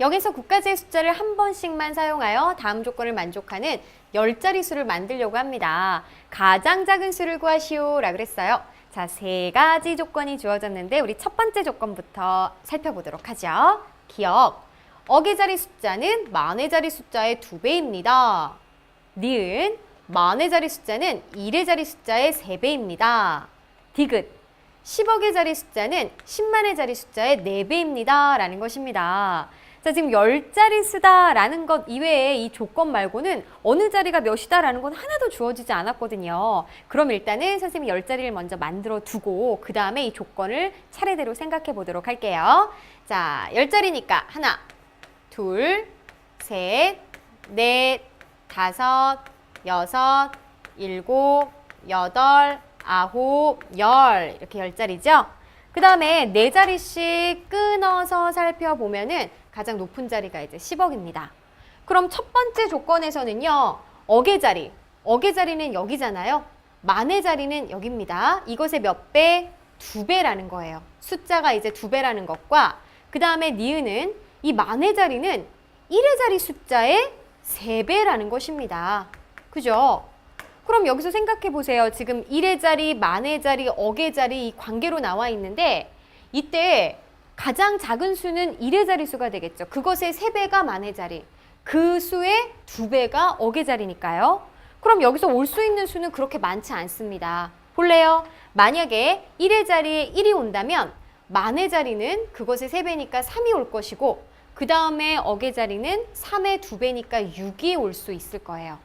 여기서 국가지의 숫자를 한 번씩만 사용하여 다음 조건을 만족하는 열자리 수를 만들려고 합니다. 가장 작은 수를 구하시오 라 그랬어요. 자, 세 가지 조건이 주어졌는데 우리 첫 번째 조건부터 살펴보도록 하죠. 기억. 억의 자리 숫자는 만의 자리 숫자의 두 배입니다. 니은. 만의 자리 숫자는 일의 자리 숫자의 세 배입니다 디귿. 10억의 자리 숫자는 10만의 자리 숫자의 네배입니다 라는 것입니다. 자, 지금 열자리 수다라는 것 이외에 이 조건 말고는 어느 자리가 몇이다라는 건 하나도 주어지지 않았거든요. 그럼 일단은 선생님이 열자리를 먼저 만들어 두고 그 다음에 이 조건을 차례대로 생각해 보도록 할게요. 자, 열자리니까 하나, 둘, 셋, 넷, 다섯, 여섯, 일곱, 여덟, 아홉, 열 이렇게 열 자리죠. 그 다음에 네 자리씩 끊어서 살펴보면은 가장 높은 자리가 이제 10억입니다. 그럼 첫 번째 조건에서는요, 억의 자리, 억의 자리는 여기잖아요. 만의 자리는 여기입니다. 이것의 몇 배? 두 배라는 거예요. 숫자가 이제 두 배라는 것과 그 다음에 니은은 이 만의 자리는 1의 자리 숫자의 세배라는 것입니다. 그죠? 그럼 여기서 생각해 보세요. 지금 1의 자리, 만의 자리, 억의 자리 이 관계로 나와 있는데 이때 가장 작은 수는 1의 자리 수가 되겠죠. 그것의 세배가 만의 자리. 그 수의 두배가 억의 자리니까요. 그럼 여기서 올 수 있는 수는 그렇게 많지 않습니다. 볼래요? 만약에 1의 자리에 1이 온다면 만의 자리는 그것의 세배니까 3이 올 것이고 그 다음에 억의 자리는 3의 두배니까 6이 올 수 있을 거예요.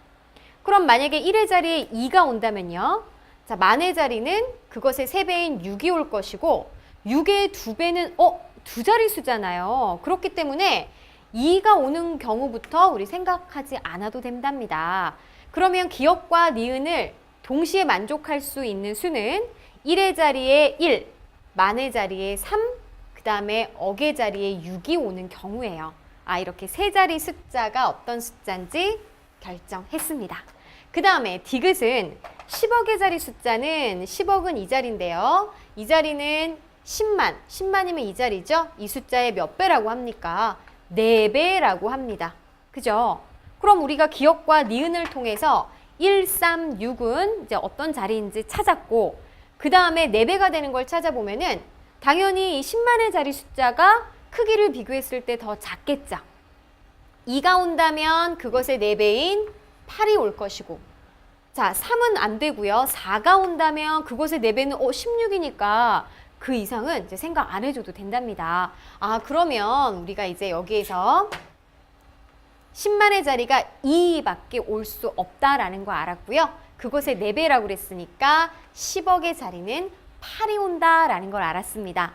그럼 만약에 1의 자리에 2가 온다면요. 자, 만의 자리는 그것의 세배인 6이 올 것이고 6의 두배는 어, 두 자리 수잖아요. 그렇기 때문에 2가 오는 경우부터 우리 생각하지 않아도 된답니다. 그러면 기억과 니은을 동시에 만족할 수 있는 수는 1의 자리에 1, 만의 자리에 3, 그 다음에 억의 자리에 6이 오는 경우예요. 아, 이렇게 세 자리 숫자가 어떤 숫자인지 결정했습니다. 그 다음에 디귿은 10억의 자리 숫자는 10억은 이 자리인데요. 이 자리는 10만, 10만이면 이 자리죠? 이 숫자의 몇 배라고 합니까? 4배라고 합니다. 그죠? 그럼 우리가 기억과 니은을 통해서 1, 3, 6은 이제 어떤 자리인지 찾았고 그 다음에 4배가 되는 걸 찾아보면은 당연히 이 10만의 자리 숫자가 크기를 비교했을 때 더 작겠죠. 2가 온다면 그것의 4배인 8이 올 것이고 자, 3은 안 되고요. 4가 온다면 그것의 4배는 어, 16이니까 그 이상은 이제 생각 안 해줘도 된답니다. 아, 그러면 우리가 이제 여기에서 10만의 자리가 2밖에 올 수 없다라는 거 알았고요. 그것의 4배라고 그랬으니까 10억의 자리는 8이 온다라는 걸 알았습니다.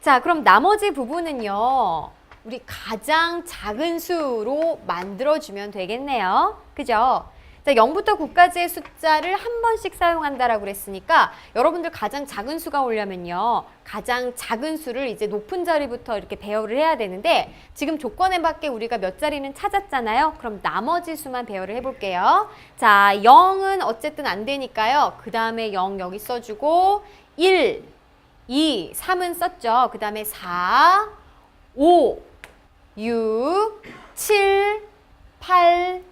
자, 그럼 나머지 부분은요. 우리 가장 작은 수로 만들어주면 되겠네요. 그죠? 자, 0부터 9까지의 숫자를 한 번씩 사용한다라고 그랬으니까 여러분들 가장 작은 수가 오려면요. 가장 작은 수를 이제 높은 자리부터 이렇게 배열을 해야 되는데 지금 조건에 맞게 우리가 몇 자리는 찾았잖아요. 그럼 나머지 수만 배열을 해볼게요. 자, 0은 어쨌든 안 되니까요. 그 다음에 0 여기 써주고 1, 2, 3은 썼죠. 그 다음에 4, 5, 6, 7, 8,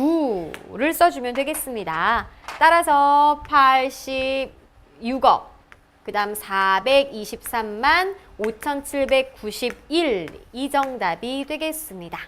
9를 써주면 되겠습니다. 따라서 86억, 그 다음 423만 5,791이 정답이 되겠습니다.